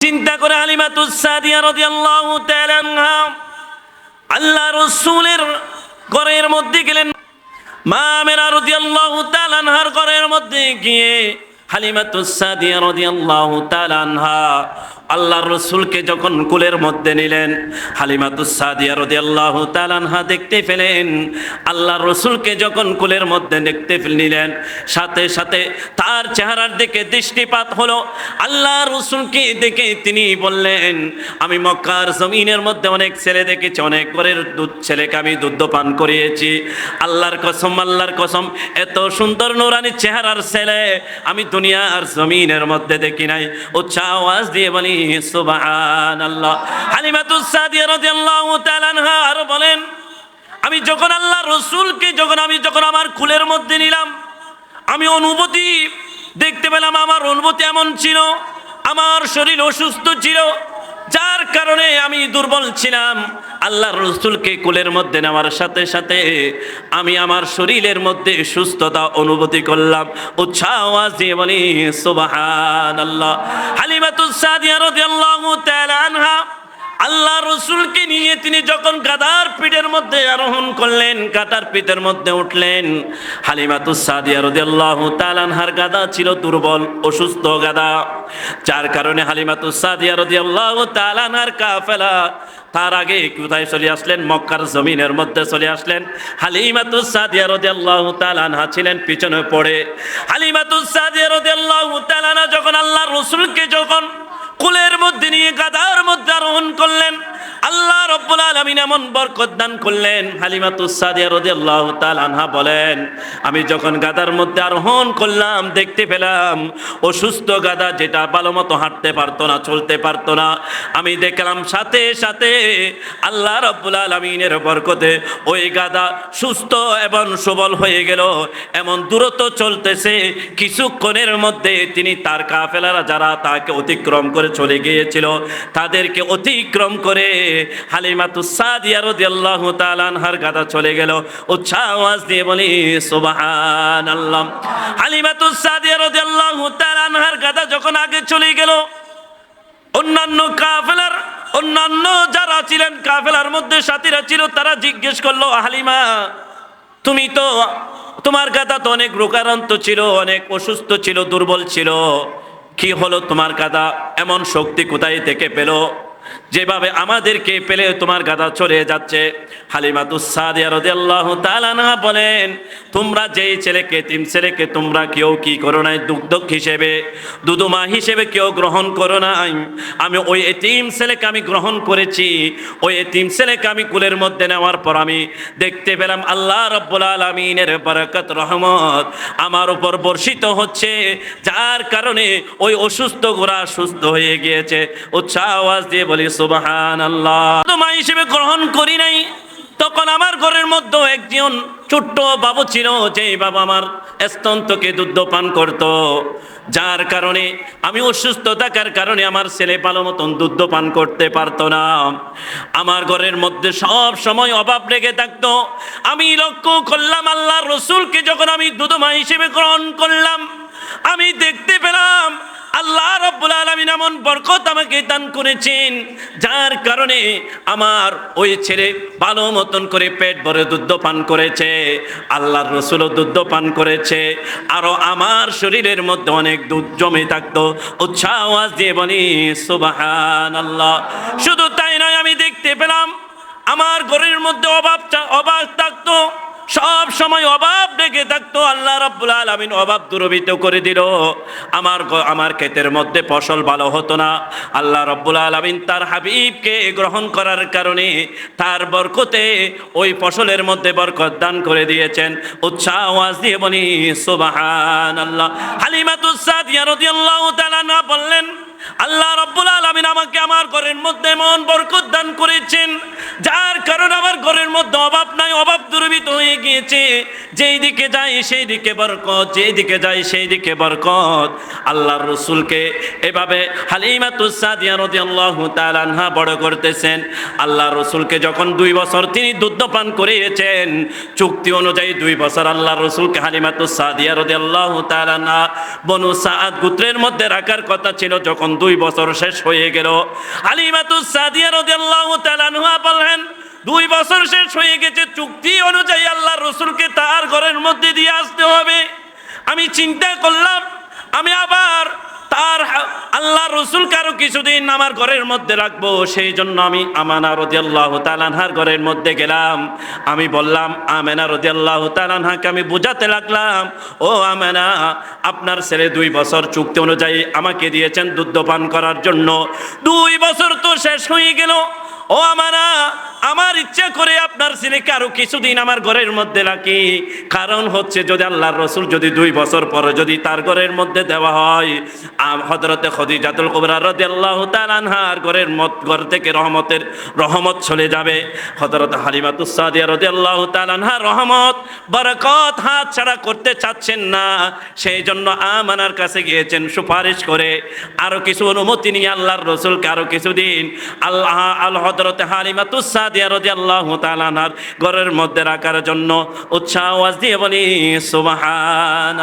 চিন্তা করে আলিমাতুসাদিয়া রাদিয়াল্লাহু তাআলা আল্লাহ রসুলের ঘরের মধ্যে গেলেন। মা আনহার মধ্যে গিয়ে হালিমাতুসাদিয়া রাদিয়াল্লাহু তাআলা আনহা আল্লাহর রসুলকে যখন কুলের মধ্যে নিলেন হালিমাতুসাদিয়া রাদিয়াল্লাহু তাআলা আনহা দেখতে পেলেন, আল্লাহর রসুলকে যখন কুলের মধ্যে দেখতে নিলেন, সাথে সাথে তার চেহারার দিকে দৃষ্টিপাত হলো আল্লাহ রসুলকে দেখে তিনি বললেন, আমি মক্কার জমিনের মধ্যে অনেক ছেলে দেখেছি, অনেক ঘরের দুধ, ছেলেকে আমি দুধ পান করিয়েছি। আল্লাহর কসম আল্লাহর কসম, এত সুন্দর নুরানি চেহারার ছেলে আমি দুনিয়ার জমিনের মধ্যে দেখি নাই। উচ্চা আওয়াজ দিয়ে বলি আর বলেন, আমি যখন আল্লাহ রসুলকে, যখন আমি যখন আমার কুলের মধ্যে নিলাম, আমি অনুভূতি দেখতে পেলাম, আমার অনুভূতি এমন ছিল, আমার শরীর অসুস্থ ছিল যার কারণে আমি দুর্বল ছিলাম আল্লাহ রসুলকে কুলের মধ্যে নেওয়ার সাথে সাথে আমি আমার শরীরের মধ্যে সুস্থতা অনুভূতি করলাম। উৎসাহ দিয়ে বলি সুবাহান আল্লাহ হালিমাতুস রাদিয়াল্লাহু তাআলা আনহা আল্লাহ রসুলকে নিয়ে তিনি যখন গাদার পিঠের মধ্যে আরোহণ করলেন কাটার পিঠের মধ্যে উঠলেন, হালিমাতুস সাদিয়া রাদিয়াল্লাহু তাআলা আনহার গাদা ছিল দুর্বল, অসুস্থ গাদা। যার কারণে হালিমাতুস সাদিয়া রাদিয়াল্লাহু তাআলা আনহার কাফেলা তার আগে কোথায় চলে আসলেন? মক্কার জমিনের মধ্যে চলে আসলেন। হালিমাতুস সাদিয়া রাদিয়াল্লাহু তাআলা আনহা ছিলেন, পিছনে পড়ে। হালিমাতুস সাদিয়া রাদিয়াল্লাহু তাআলা আনহা যখন আল্লাহ রসুলকে যখন কুলের মধ্যে নিয়ে গাদার মধ্যে আরোহণ করলেন। আল্লাহ রব্বুল আলামিন এমন বরকত দান করলেন হালিমাতুস সাদিয়া রাদিয়াল্লাহু তাআলা আনহা বলেন, আমি যখন গাদার মধ্যে আরোহণ করলাম, দেখতে পেলাম, অসুস্থ গাদা যেটা ভালো মতো হাঁটতে পারতো না, চলতে পারতো না, আমি দেখলাম সাথে সাথে আল্লাহ রব্বুল আলামিনের বরকতে ওই গাদা সুস্থ এবং সবল হয়ে গেল, এমন দূরত্ব চলতেছে, কিছুক্ষণের মধ্যে তিনি তার কাফেলারা যারা তাকে অতিক্রম করে চলে গিয়েছিল, তাদেরকে অতিক্রম করে গাদা চলে গেল। আওয়াজ দিয়ে বলি গাদা যখন আগে চলে গেল, অন্যান্য কাফেলার, অন্যান্য যারা ছিলেন কাফেলার মধ্যে সাথীরা ছিল, তারা জিজ্ঞেস করল, হালিমা, তুমি তো, তোমার গাদা তো অনেক রোগাক্রান্ত ছিল, অনেক অসুস্থ ছিল, দুর্বল ছিল। কি হলো তোমার গাদা? এমন শক্তি কোথায় থেকে পেল? যেভাবে আমাদেরকে পেলে তোমার গাদা চলে যাচ্ছে। হালিমাতুসাদিয়া বলেন, তোমরা যেই ছেলেকে, তিন ছেলেকে তোমরা কেউ কি করো নাই? দুগ্ধক হিসেবে দুদুমা হিসেবে কেউ গ্রহণ করো নাই? আমি ওই এতিম ছেলেকে আমি গ্রহণ করেছি। ওই এতিম ছেলেকে আমি কুলের মধ্যে নেওয়ার পর আমি দেখতে পেলাম আল্লাহ রব্বুল আলমিনের বরকত রহমত। আমার উপর বর্ষিত হচ্ছে, যার কারণে ওই অসুস্থ গোড়া সুস্থ হয়ে গিয়েছে। উৎসাহ আওয়াজ দিয়ে বলি সুবাহান আল্লাহ মা হিসেবে গ্রহণ করি নাই। তখন আমার ঘরের মধ্যে একজন ছোট্ট বাবু ছিল, যেই বাবা আমার স্তন্তকে দুধ পান করত। যার কারণে আমি অসুস্থ থাকার কারণে আমার ছেলে ভালো মতন দুধ পান করতে পারতো না। আমার ঘরের মধ্যে সব সময় অভাব লেগে থাকতো। আমি লক্ষ্য করলাম আল্লাহ রসুলকে যখন আমি দুধমা হিসেবে গ্রহণ করলাম, আমি দেখতে পেলাম আল্লাহ রব্বুল আলমিন এমন বরকত আমাকে দান করেছেন, যার কারণে আমার ওই ছেলে ভালো মতন করে পেট ভরে দুধ পান করেছে, আল্লাহর রসুলও দুধ পান করেছে আরও আমার শরীরের মধ্যে অনেক দুধ জমে থাকতো, উৎসাহ আওয়াজ দিয়ে বলি সুবাহান আল্লাহ শুধু তাই নয়, আমি দেখতে পেলাম, আমার ঘরের মধ্যে অভাব অভাব থাকতো সব সময় অভাব ডেকে থাকতো, আল্লাহ রাব্বুল আলামিন অভাব দূরবিত করে দিল। আমার আমার ক্ষেতের মধ্যে ফসল ভালো হতো না। আল্লাহ রাব্বুল আলামিন তার হাবিবকে গ্রহণ করার কারণে তার বরকতে ওই ফসলের মধ্যে বরকত দান করে দিয়েছেন। উৎসাহ আওয়াজ দিয়ে বলি, সুবহানাল্লাহ। হালিমাতুস সাদিয়া রাদিয়াল্লাহু তাআলা না বললেন, আল্লাহ রব্বুল আলমিন আমাকে আমার ঘরের মধ্যে এমন বরকত দান করেছেন যার কারণে আমার ঘরের মধ্যে অভাব নাই, অভাব দুর্বিত হয়ে গিয়েছে। যেই দিকে যাই সেই দিকে বরকত, যেই দিকে যাই সেই দিকে বরকত। আল্লাহর রসুলকে এভাবে হালিমাতুস সাদিয়া রাদিয়াল্লাহু তাআলা বড় করতেছেন। আল্লাহ রসুলকে যখন দুই বছর তিনি দুধ পান করিয়েছেন, চুক্তি অনুযায়ী দুই বছর আল্লাহ রসুলকে হালিমাতুস সাদিয়া রাদিয়াল্লাহু তাআলা বনু সাআদ গোত্রের মধ্যে রাখার কথা ছিল যখন দুই বছর শেষ হয়ে গেল। হালিমাতুস সাদিয়া রাদিয়াল্লাহু তাআলা আনহা বললেন দুই বছর শেষ হয়ে গেছে। চুক্তি অনুযায়ী আল্লাহ রসুলকে তার ঘরের মধ্যে দিয়ে আসতে হবে। আমি চিন্তা করলাম, আমি আবার তার আল্লাহ রসুল কারও কিছুদিন আমার ঘরের মধ্যে রাখব। সেই জন্য আমি আমানা রদি আল্লাহ তালানহার ঘরের মধ্যে গেলাম। আমি বললাম, আমেনা রদি আল্লাহ তালানহাকে আমি বুঝাতে লাগলাম। ও আমেনা, আপনার ছেলে দুই বছর চুক্তি অনুযায়ী আমাকে দিয়েছেন দুধ পান করার জন্য। দুই বছর তো শেষ হয়ে গেল। ও আমারা, আমার ইচ্ছা করে আপনার ছেলেকে আরও কিছুদিন আমার ঘরের মধ্যে রাখি। কারণ হচ্ছে যদি আল্লাহর রসুল যদি দুই বছর পরে যদি তার ঘরের মধ্যে দেওয়া হয় হজরতে খদিজাতুল কুবরা রদি আল্লাহ তালানহার ঘরের মত, ঘর থেকে রহমতের রহমত চলে যাবে। হজরত হালিমাতুসাদিয়া রদি আল্লাহ তালানহা রহমত, বরকত হাত ছাড়া করতে চাচ্ছেন না। সেই জন্য আমানার কাছে গিয়েছেন সুপারিশ করে, আরও কিছু অনুমতি নিয়ে আল্লাহর রসুলকে আরও কিছুদিন আল্লাহ আল হজরতে হালিমাতুসাদিয়া রদি আল্লাহ তালানার ঘরের মধ্যে রাখার জন্য উৎসাহ দিয়ে বলি সুবাহান